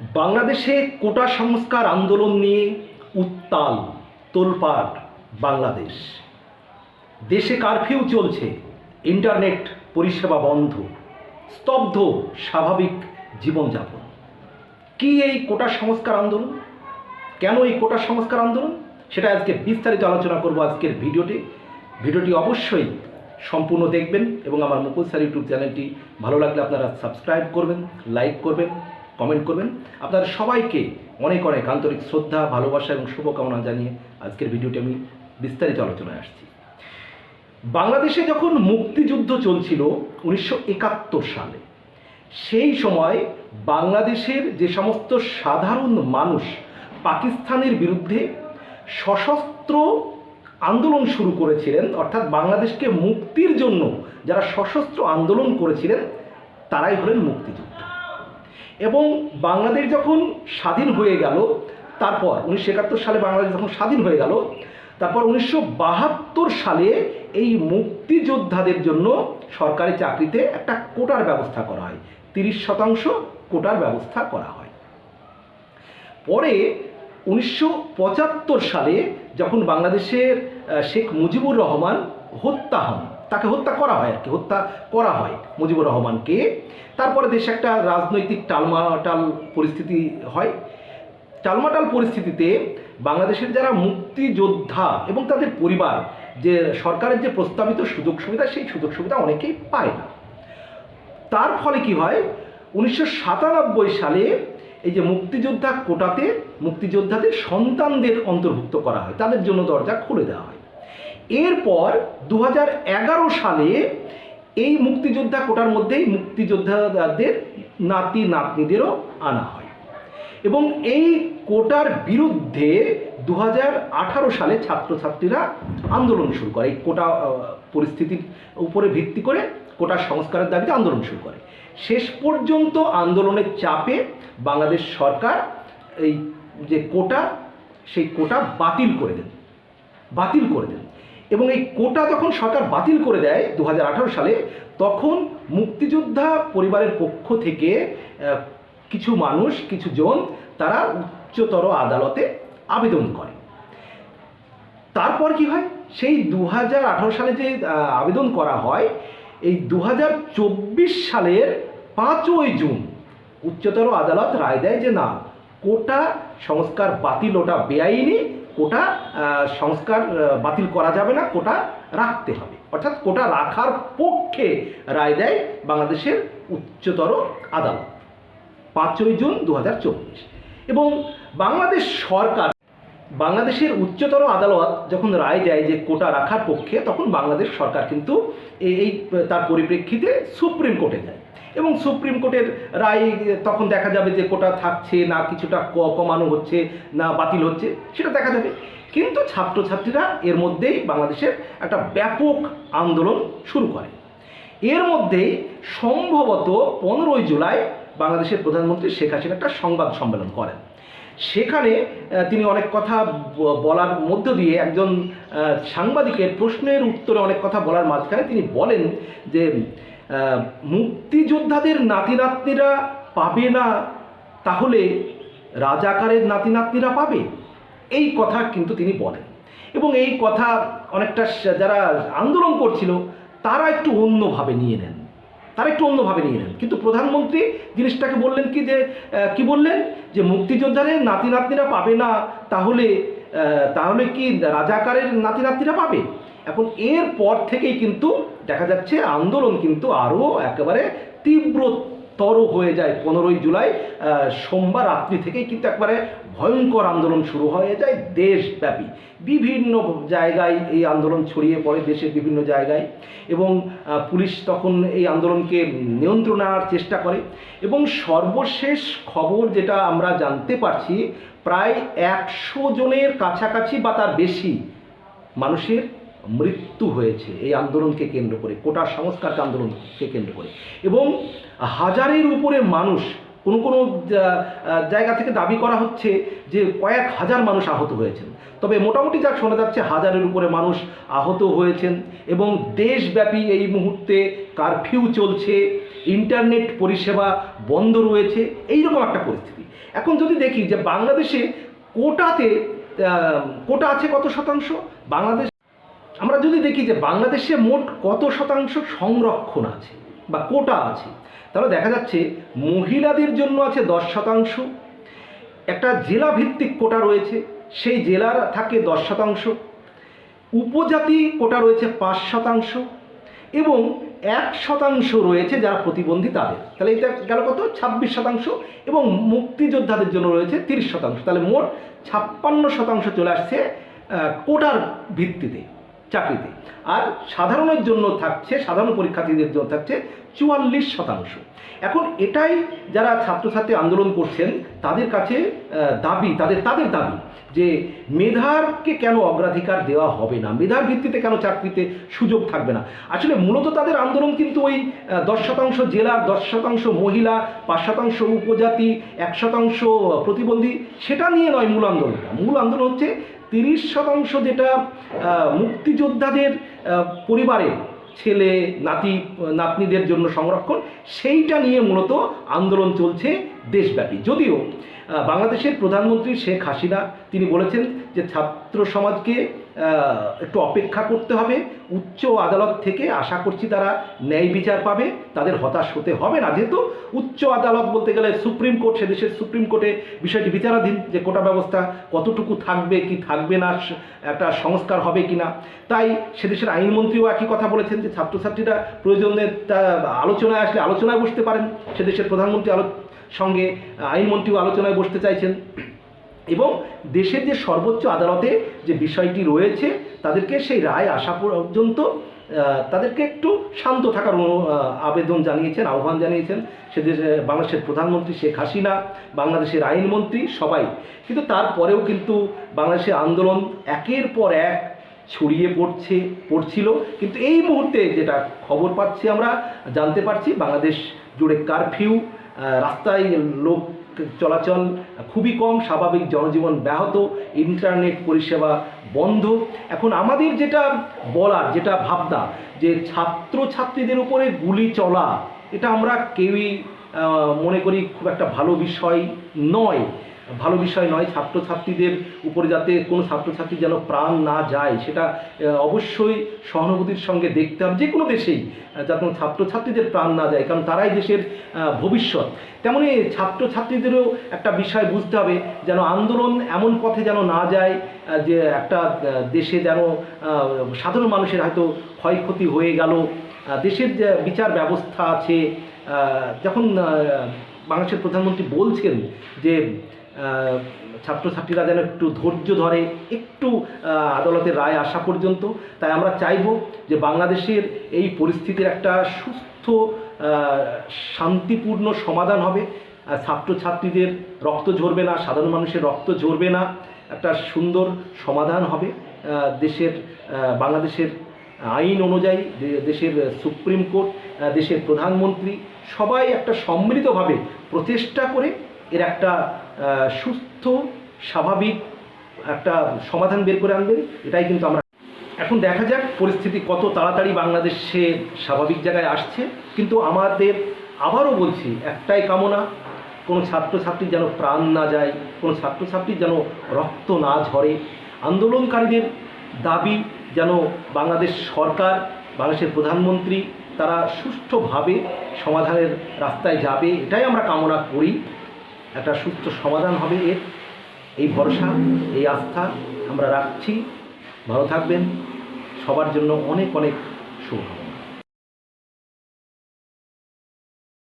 বাংলাদেশে কোটা সংস্কার আন্দোলন নিয়ে উত্তাল তোলপাট বাংলাদেশ। দেশে কারফিউ চলছে ইন্টারনেট পরিষেবা বন্ধ, স্তব্ধ স্বাভাবিক জীবনযাপন। কি এই কোটা সংস্কার আন্দোলন? কেন এই কোটা সংস্কার আন্দোলন? সেটা আজকে বিস্তারিত আলোচনা করব আজকের ভিডিওতে। ভিডিওটি অবশ্যই সম্পূর্ণ দেখবেন এবং আমার মুকুল স্যার ইউটিউব চ্যানেলটি ভালো লাগলে আপনারা সাবস্ক্রাইব করবেন লাইক করবেন কমেন্ট করবেন। আপনাদের সবাইকে অনেক অনেক আন্তরিক শ্রদ্ধা, ভালোবাসা এবং শুভকামনা জানিয়ে আজকের ভিডিওটি আমি বিস্তারিত আলোচনায় আসছি। বাংলাদেশে যখন মুক্তিযুদ্ধ চলছিল উনিশশো একাত্তর সালে, সেই সময় বাংলাদেশের যে সমস্ত সাধারণ মানুষ পাকিস্তানের বিরুদ্ধে সশস্ত্র আন্দোলন শুরু করেছিলেন, অর্থাৎ বাংলাদেশকে মুক্তির জন্য যারা সশস্ত্র আন্দোলন করেছিলেন, তারাই হলেন মুক্তিযোদ্ধা। এবং বাংলাদেশ যখন স্বাধীন হয়ে গেল, তারপর উনিশশো একাত্তর সালে বাংলাদেশ যখন স্বাধীন হয়ে গেল, তারপর উনিশশো বাহাত্তর সালে এই মুক্তিযোদ্ধাদের জন্য সরকারি চাকরিতে একটা কোটার ব্যবস্থা করা হয়। তিরিশ শতাংশ কোটার ব্যবস্থা করা হয়। পরে উনিশশো পঁচাত্তর সালে যখন বাংলাদেশের শেখ মুজিবুর রহমান হত্যা হন তাকে হত্যা করা হয় আর কি, হত্যা করা হয় মুজিবুর রহমানকে। তারপরে দেশে একটা রাজনৈতিক টালমাটাল পরিস্থিতি হয়। টালমাটাল পরিস্থিতিতে বাংলাদেশের যারা মুক্তিযোদ্ধা এবং তাদের পরিবার, যে সরকারের যে প্রস্তাবিত সুযোগ সুবিধা, সেই সুযোগ সুবিধা অনেকেই পায় না। তার ফলে কি হয়? উনিশশো সাতানব্বই সালে এই যে মুক্তিযোদ্ধা কোটাতে, মুক্তিযোদ্ধাদের সন্তানদের অন্তর্ভুক্ত করা হয়। তাদের জন্য দরজা খুলে দেওয়া হয়। এরপর দু হাজার এগারো সালে এই মুক্তিযোদ্ধা কোটার মধ্যেই মুক্তিযোদ্ধাদের নাতি নাতনিদেরও আনা হয়। এবং এই কোটার বিরুদ্ধে দু হাজার আঠারো সালে ছাত্রছাত্রীরা আন্দোলন শুরু করে। এই কোটা পরিস্থিতির উপরে ভিত্তি করে কোটা সংস্কারের দাবিতে আন্দোলন শুরু করে। শেষ পর্যন্ত আন্দোলনের চাপে বাংলাদেশ সরকার এই যে কোটা, সেই কোটা বাতিল করে দেন। বাতিল করে দেন। এবং এই কোটা যখন সরকার বাতিল করে দেয় দু হাজার আঠেরো সালে, তখন মুক্তিযোদ্ধা পরিবারের পক্ষ থেকে কিছু মানুষ, কিছু জন তারা উচ্চতর আদালতে আবেদন করে। তারপর কি হয়? সেই দু হাজার আঠেরো সালে যে আবেদন করা হয়, এই দু হাজার চব্বিশ সালের পাঁচই জুন উচ্চতর আদালত রায় দেয় যে না, কোটা সংস্কার বাতিল, ওটা বেআইনি, কোটা সংস্কার বাতিল করা যাবে না, কোটা রাখতে হবে। অর্থাৎ কোটা রাখার পক্ষে রায় দেয় বাংলাদেশের উচ্চতর আদালত, পাঁচই জুন দু হাজার চব্বিশ। এবং বাংলাদেশ সরকার, বাংলাদেশের উচ্চতর আদালত যখন রায় দেয় যে কোটা রাখার পক্ষে, তখন বাংলাদেশ সরকার কিন্তু এই তার পরিপ্রেক্ষিতে সুপ্রিম কোর্টে যায়। এবং সুপ্রিম কোর্টের রায় তখন দেখা যাবে যে কোটা থাকছে, না কিছুটা কমানো হচ্ছে, না বাতিল হচ্ছে, সেটা দেখা যাবে। কিন্তু ছাত্রছাত্রীরা এর মধ্যেই বাংলাদেশের একটা ব্যাপক আন্দোলন শুরু করে। এর মধ্যেই সম্ভবত পনেরোই জুলাই বাংলাদেশের প্রধানমন্ত্রী শেখ হাসিনা একটা সংবাদ সম্মেলন করেন। সেখানে তিনি অনেক কথা বলার মধ্য দিয়ে একজন সাংবাদিকের প্রশ্নের উত্তরে অনেক কথা বলার মাঝখানে তিনি বলেন যে মুক্তিযোদ্ধাদের নাতি নাতনিরা পাবে না, তাহলে রাজাকারের নাতি নাতনিরা পাবে? এই কথা কিন্তু তিনি বলেন। এবং এই কথা অনেকটা যারা আন্দোলন করছিল, তারা একটু অন্যভাবে নিয়ে নেন। তারা একটু অন্যভাবে নিয়ে নেন। কিন্তু প্রধানমন্ত্রী জিনিসটাকে বললেন কি যে কি বললেন? যে মুক্তিযোদ্ধাদের নাতি নাতনিরা পাবে না, তাহলে তাহলে কি রাজাকারের নাতি নাতনিরা পাবে? এখন এর পর থেকেই কিন্তু দেখা যাচ্ছে আন্দোলন কিন্তু আরও একেবারে তীব্রতর হয়ে যায় পনেরোই জুলাই সোমবার রাত্রি থেকেই কিন্তু একবারে ভয়ঙ্কর আন্দোলন শুরু হয়ে যায় দেশব্যাপী। বিভিন্ন জায়গায় এই আন্দোলন ছড়িয়ে পড়ে, দেশের বিভিন্ন জায়গায়। এবং পুলিশ তখন এই আন্দোলনকে নিয়ন্ত্রণ আনার চেষ্টা করে। এবং সর্বশেষ খবর যেটা আমরা জানতে পারছি, প্রায় একশো জনের কাছাকাছি বা তার বেশি মানুষের মৃত্যু হয়েছে এই আন্দোলনকে কেন্দ্র করে, কোটা সংস্কারকে আন্দোলনকে কেন্দ্র করে। এবং হাজারের উপরে মানুষ কোনো কোনো জায়গা থেকে দাবি করা হচ্ছে যে কয়েক হাজার মানুষ আহত হয়েছেন। তবে মোটামুটি যা শোনা যাচ্ছে, হাজারের উপরে মানুষ আহত হয়েছেন এবং দেশব্যাপী এই মুহূর্তে কারফিউ চলছে, ইন্টারনেট পরিষেবা বন্ধ রয়েছে, এইরকম একটা পরিস্থিতি। এখন যদি দেখি যে বাংলাদেশে কোটাতে কোটা আছে কত শতাংশ? বাংলাদেশ আমরা যদি দেখি যে বাংলাদেশে মোট কত শতাংশ সংরক্ষণ আছে? বা কোটা আছে। তাহলে দেখা যাচ্ছে মহিলাদের জন্য আছে দশ শতাংশ। একটা জেলা ভিত্তিক কোটা রয়েছে, সেই জেলার থাকে দশ শতাংশ। উপজাতি কোটা রয়েছে পাঁচ শতাংশ এবং এক শতাংশ রয়েছে যারা প্রতিবন্ধী তাদের। তাহলে এটা গেল কত? ছাব্বিশ শতাংশ এবং মুক্তিযোদ্ধাদের জন্য রয়েছে তিরিশ শতাংশ। তাহলে মোট ছাপ্পান্ন শতাংশ চলে আসছে কোটার ভিত্তিতে। চাকরিতে। আর সাধারণের জন্য থাকছে, সাধারণ পরীক্ষার্থীদের জন্য থাকছে চুয়াল্লিশ শতাংশ। এখন এটাই যারা ছাত্রছাত্রী আন্দোলন করছেন, তাদের কাছে দাবি, তাদের তাদের দাবি যে মেধারকে কেন অগ্রাধিকার দেওয়া হবে না? মেধার ভিত্তিতে কেন চাকরিতে সুযোগ থাকবে না? আসলে মূলত তাদের আন্দোলন কিন্তু ওই দশ শতাংশ জেলা দশ শতাংশ মহিলা, পাঁচ শতাংশ উপজাতি, এক শতাংশ প্রতিবন্ধী, সেটা নিয়ে নয় মূল আন্দোলনটা। মূল আন্দোলন হচ্ছে তিরিশ শতাংশ যেটা মুক্তিযোদ্ধাদের পরিবারে ছেলে, নাতি, নাতনিদের জন্য সংরক্ষণ, সেইটা নিয়ে মূলত আন্দোলন চলছে দেশব্যাপী। যদিও বাংলাদেশের প্রধানমন্ত্রী শেখ হাসিনা, তিনি বলেছেন যে ছাত্র সমাজকে একটু অপেক্ষা করতে হবে। উচ্চ আদালত থেকে আশা করছি তারা ন্যায় বিচার পাবে, তাদের হতাশ হতে হবে না। যেহেতু উচ্চ আদালত বলতে গেলে সুপ্রিম কোর্ট, সে দেশের সুপ্রিম কোর্টে বিষয়টি বিচারাধীন, যে কোটা ব্যবস্থা কতটুকু থাকবে, কি থাকবে না একটা সংস্কার হবে কি না তাই সে দেশের আইনমন্ত্রীও একই কথা বলেছেন যে ছাত্রছাত্রীরা প্রয়োজনে আলোচনায় আসলে আলোচনায় বসতে পারেন। সে দেশের প্রধানমন্ত্রী আলো, সঙ্গে আইনমন্ত্রীও আলোচনায় বসতে চাইছেন। এবং দেশের যে সর্বোচ্চ আদালতে যে বিষয়টি রয়েছে, তাদেরকে সেই রায় আসা পর্যন্ত তাদেরকে একটু শান্ত থাকার আবেদন জানিয়েছেন, আহ্বান জানিয়েছেন সে দেশে বাংলাদেশের প্রধানমন্ত্রী শেখ হাসিনা, বাংলাদেশের আইনমন্ত্রী সবাই। কিন্তু তারপরেও কিন্তু বাংলাদেশের আন্দোলন একের পর এক ছড়িয়ে পড়ছে, পড়ছিল। কিন্তু এই মুহূর্তে যেটা খবর পাচ্ছি আমরা, জানতে পারছি বাংলাদেশ জুড়ে কারফিউ রাস্তায় লোক চলাচল খুবই কম, স্বাভাবিক জনজীবন ব্যাহত ইন্টারনেট পরিষেবা বন্ধ। এখন আমাদের যেটা বলার, যেটা ভাবনা, যে ছাত্র ছাত্রীদের উপরে গুলি চলা, এটা আমরা কেউই মনে করি খুব একটা ভালো বিষয় নয়। ভালো বিষয় নয়, ছাত্রছাত্রীদের উপরে যাতে কোনো ছাত্রছাত্রী যেন প্রাণ না যায়, সেটা অবশ্যই সহানুভূতির সঙ্গে দেখতে হবে, যে কোনো দেশেই যাতে কোনো ছাত্রছাত্রীদের প্রাণ না যায়, কারণ তারাই দেশের ভবিষ্যৎ। তেমনি ছাত্রছাত্রীদেরও একটা বিষয় বুঝতে হবে, যেন আন্দোলন এমন পথে যেন না যায় যে একটা দেশে যেন সাধারণ মানুষের হয়তো ক্ষয়ক্ষতি হয়ে গেল দেশের যে বিচার ব্যবস্থা আছে যখন বাংলাদেশের প্রধানমন্ত্রী বলছেন যে ছাত্রছাত্রীরা যেন একটু ধৈর্য ধরে, একটু আদালতের রায় আসা পর্যন্ত। তাই আমরা চাইব যে বাংলাদেশের এই পরিস্থিতির একটা সুস্থ শান্তিপূর্ণ সমাধান হবে। ছাত্রছাত্রীদের রক্ত ঝরবে না, সাধারণ মানুষের রক্ত ঝরবে না। একটা সুন্দর সমাধান হবে দেশের বাংলাদেশের আইন অনুযায়ী দেশের সুপ্রিম কোর্ট দেশের প্রধানমন্ত্রী সবাই একটা সম্মিলিতভাবে প্রচেষ্টা করে এর একটা সুস্থ, স্বাভাবিক একটা সমাধান বের করে আনবেন, এটাই কিন্তু আমরা এখন দেখা যাক পরিস্থিতি কত তাড়াতাড়ি বাংলাদেশে স্বাভাবিক জায়গায় আসছে। কিন্তু আমাদের আবারও বলছি, একটাই কামনা, কোনো ছাত্রছাত্রীর যেন প্রাণ না যায়, কোনো ছাত্রছাত্রীর যেন রক্ত না ঝরে। আন্দোলনকারীদের দাবি যেন বাংলাদেশ সরকার, বাংলাদেশের প্রধানমন্ত্রী, তারা সুষ্ঠুভাবে সমাধানের রাস্তায় যাবে, এটাই আমরা কামনা করি। একটা সুস্থ সমাধান হবে এর। এই ভরসা, এই আস্থা আমরা রাখছি। ভালো থাকবেন। সবার জন্য অনেক অনেক শুভকামনা।